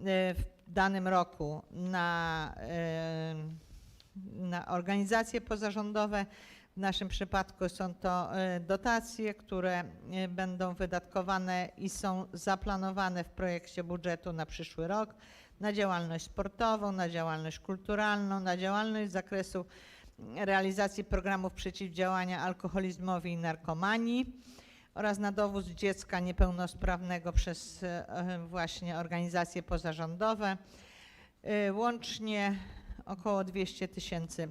w danym roku na, e, na organizacje pozarządowe. W naszym przypadku są to e, dotacje, które e, będą wydatkowane i są zaplanowane w projekcie budżetu na przyszły rok na działalność sportową, na działalność kulturalną, na działalność z zakresu realizacji programów przeciwdziałania alkoholizmowi i narkomanii oraz na dowóz dziecka niepełnosprawnego przez e, właśnie organizacje pozarządowe. E, Łącznie około 200 tysięcy,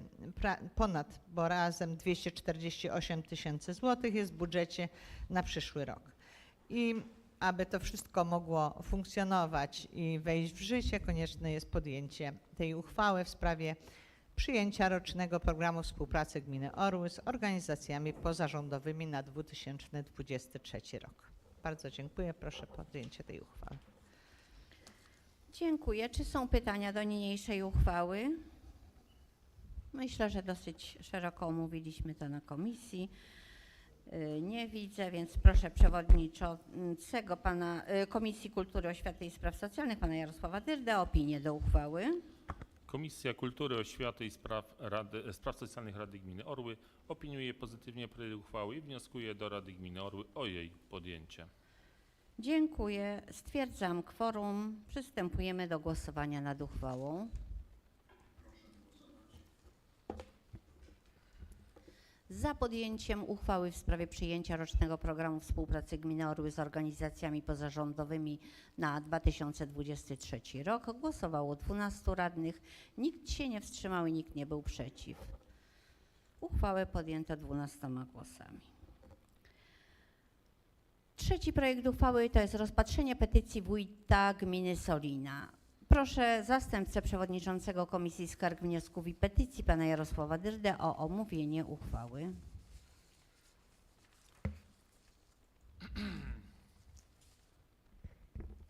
ponad, bo razem 248 tysięcy złotych jest w budżecie na przyszły rok. I aby to wszystko mogło funkcjonować i wejść w życie, konieczne jest podjęcie tej uchwały w sprawie przyjęcia rocznego programu współpracy gminy Orły z organizacjami pozarządowymi na 2023 rok. Bardzo dziękuję. Proszę podjęcie tej uchwały. Dziękuję. Czy są pytania do niniejszej uchwały? Myślę, że dosyć szeroko omówiliśmy to na komisji. Y, Nie widzę, więc proszę przewodniczącego pana y, Komisji Kultury, Oświaty i Spraw Socjalnych, pana Jarosława Dyrdę, o opinię do uchwały. Komisja Kultury, Oświaty i Spraw, Rady, Spraw Socjalnych Rady Gminy Orły opiniuje pozytywnie projekt uchwały i wnioskuje do Rady Gminy Orły o jej podjęcie. Dziękuję. Stwierdzam kworum. Przystępujemy do głosowania nad uchwałą. Za podjęciem uchwały w sprawie przyjęcia rocznego programu współpracy Gminy Orły z organizacjami pozarządowymi na 2023 rok głosowało 12 radnych. Nikt się nie wstrzymał i nikt nie był przeciw. Uchwałę podjęto 12 głosami. Trzeci projekt uchwały to jest rozpatrzenie petycji wójta gminy Solina. Proszę zastępcę przewodniczącego Komisji Skarg, Wniosków i Petycji pana Jarosława Dyrdę o omówienie uchwały.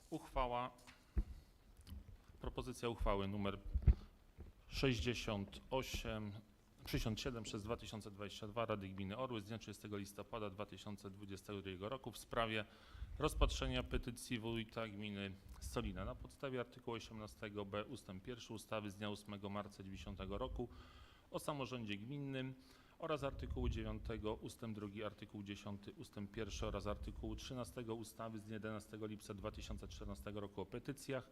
Uchwała, propozycja uchwały numer 68, 67 przez 2022 Rady Gminy Orły z dnia 30 listopada 2022 roku w sprawie rozpatrzenia petycji wójta gminy Solina na podstawie artykułu 18b ust. 1 ustawy z dnia 8 marca 90 roku o samorządzie gminnym oraz artykułu 9 ust. 2, artykuł 10 ust. 1 oraz artykułu 13 ustawy z dnia 11 lipca 2014 roku o petycjach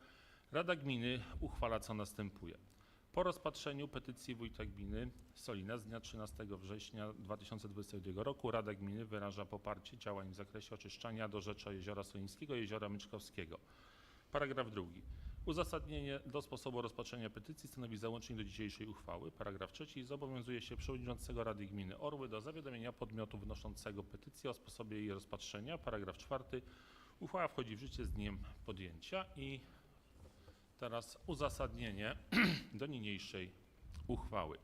Rada Gminy uchwala co następuje. Po rozpatrzeniu petycji wójta gminy Solina z dnia 13 września 2022 roku Rada Gminy wyraża poparcie działań w zakresie oczyszczania do rzecza Jeziora Solińskiego i Jeziora Myczkowskiego. Paragraf drugi. Uzasadnienie do sposobu rozpatrzenia petycji stanowi załącznik do dzisiejszej uchwały. Paragraf trzeci. Zobowiązuje się przewodniczącego Rady Gminy Orły do zawiadomienia podmiotu wnoszącego petycję o sposobie jej rozpatrzenia. Paragraf czwarty. Uchwała wchodzi w życie z dniem podjęcia i teraz uzasadnienie do niniejszej uchwały.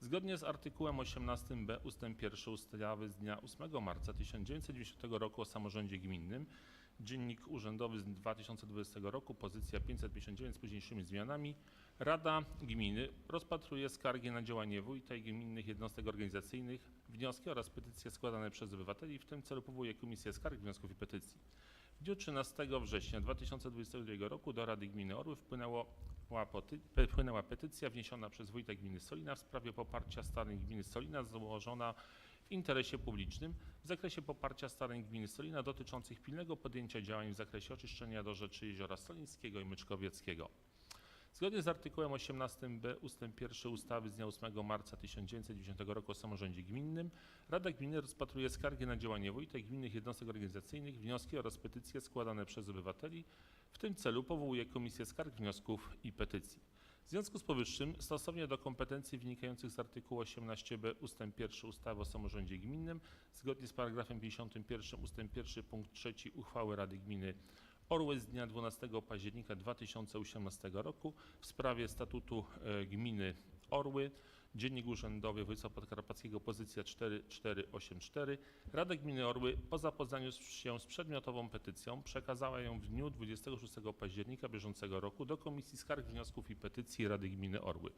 Zgodnie z artykułem 18b ust. 1 ustawy z dnia 8 marca 1990 roku o samorządzie gminnym, Dziennik Urzędowy z 2020 roku, pozycja 559 z późniejszymi zmianami, Rada Gminy rozpatruje skargi na działanie wójta i gminnych jednostek organizacyjnych, wnioski oraz petycje składane przez obywateli. W tym celu powołuje Komisję Skarg, Wniosków i Petycji. W dniu 13 września 2022 roku do Rady Gminy Orły wpłynęło, wpłynęła petycja wniesiona przez wójta gminy Solina w sprawie poparcia starań gminy Solina złożona w interesie publicznym w zakresie poparcia starań gminy Solina dotyczących pilnego podjęcia działań w zakresie oczyszczenia do rzeczy Jeziora Solińskiego i Myczkowieckiego. Zgodnie z artykułem 18b ust. 1 ustawy z dnia 8 marca 1990 roku o samorządzie gminnym Rada Gminy rozpatruje skargi na działanie wójta i gminnych jednostek organizacyjnych, wnioski oraz petycje składane przez obywateli. W tym celu powołuje Komisję Skarg, Wniosków i Petycji. W związku z powyższym, stosownie do kompetencji wynikających z artykułu 18b ust. 1 ustawy o samorządzie gminnym, zgodnie z paragrafem 51 ust. 1 punkt 3 uchwały Rady Gminy Orły z dnia 12 października 2018 roku w sprawie statutu e, gminy Orły, Dziennik Urzędowy Województwa Podkarpackiego, pozycja 4484. Rada Gminy Orły po zapoznaniu się z przedmiotową petycją przekazała ją w dniu 26 października bieżącego roku do Komisji Skarg, Wniosków i Petycji Rady Gminy Orły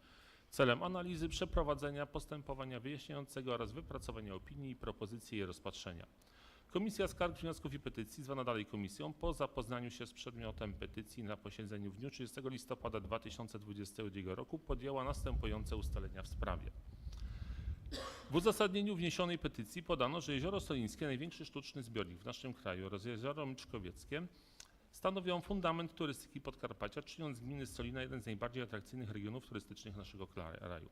celem analizy przeprowadzenia postępowania wyjaśniającego oraz wypracowania opinii i propozycji jej rozpatrzenia. Komisja Skarg, Wniosków i Petycji, zwana dalej komisją, po zapoznaniu się z przedmiotem petycji na posiedzeniu w dniu 30 listopada 2022 roku podjęła następujące ustalenia w sprawie. W uzasadnieniu wniesionej petycji podano, że Jezioro Solińskie, największy sztuczny zbiornik w naszym kraju oraz Jezioro Myczkowieckie stanowią fundament turystyki Podkarpacia, czyniąc gminy Solina jeden z najbardziej atrakcyjnych regionów turystycznych naszego kraju.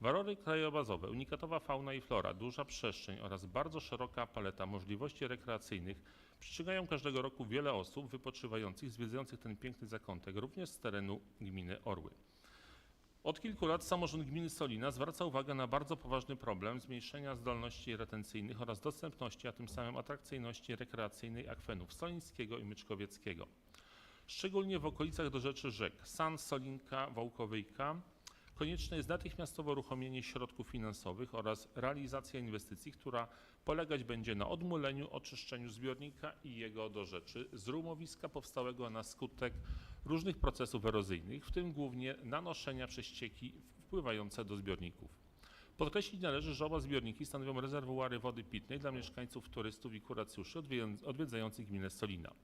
Warory krajobrazowe, unikatowa fauna i flora, duża przestrzeń oraz bardzo szeroka paleta możliwości rekreacyjnych przyciągają każdego roku wiele osób wypoczywających, zwiedzających ten piękny zakątek, również z terenu gminy Orły. Od kilku lat samorząd gminy Solina zwraca uwagę na bardzo poważny problem zmniejszenia zdolności retencyjnych oraz dostępności, a tym samym atrakcyjności rekreacyjnej akwenów solińskiego i myczkowieckiego. Szczególnie w okolicach do rzeczy rzek San, Solinka, Wałkowyjka konieczne jest natychmiastowe uruchomienie środków finansowych oraz realizacja inwestycji, która polegać będzie na odmuleniu, oczyszczeniu zbiornika i jego do rzeczy z rumowiska powstałego na skutek różnych procesów erozyjnych, w tym głównie nanoszenia przez ścieki wpływające do zbiorników. Podkreślić należy, że oba zbiorniki stanowią rezerwuary wody pitnej dla mieszkańców, turystów i kuracjuszy odwiedzając- odwiedzających gminę Solina.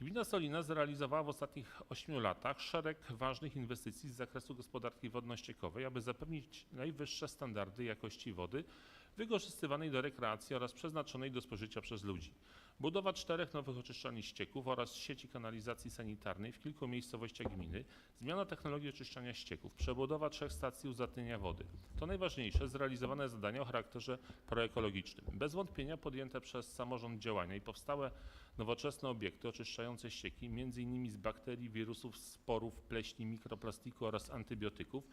Gmina Solina zrealizowała w ostatnich 8 latach szereg ważnych inwestycji z zakresu gospodarki wodno-ściekowej, aby zapewnić najwyższe standardy jakości wody wykorzystywanej do rekreacji oraz przeznaczonej do spożycia przez ludzi. Budowa czterech nowych oczyszczalni ścieków oraz sieci kanalizacji sanitarnej w kilku miejscowościach gminy, zmiana technologii oczyszczania ścieków, przebudowa trzech stacji uzatnienia wody. To najważniejsze zrealizowane zadania o charakterze proekologicznym. Bez wątpienia podjęte przez samorząd działania i powstałe nowoczesne obiekty oczyszczające ścieki, m.in. z bakterii, wirusów, sporów, pleśni, mikroplastiku oraz antybiotyków,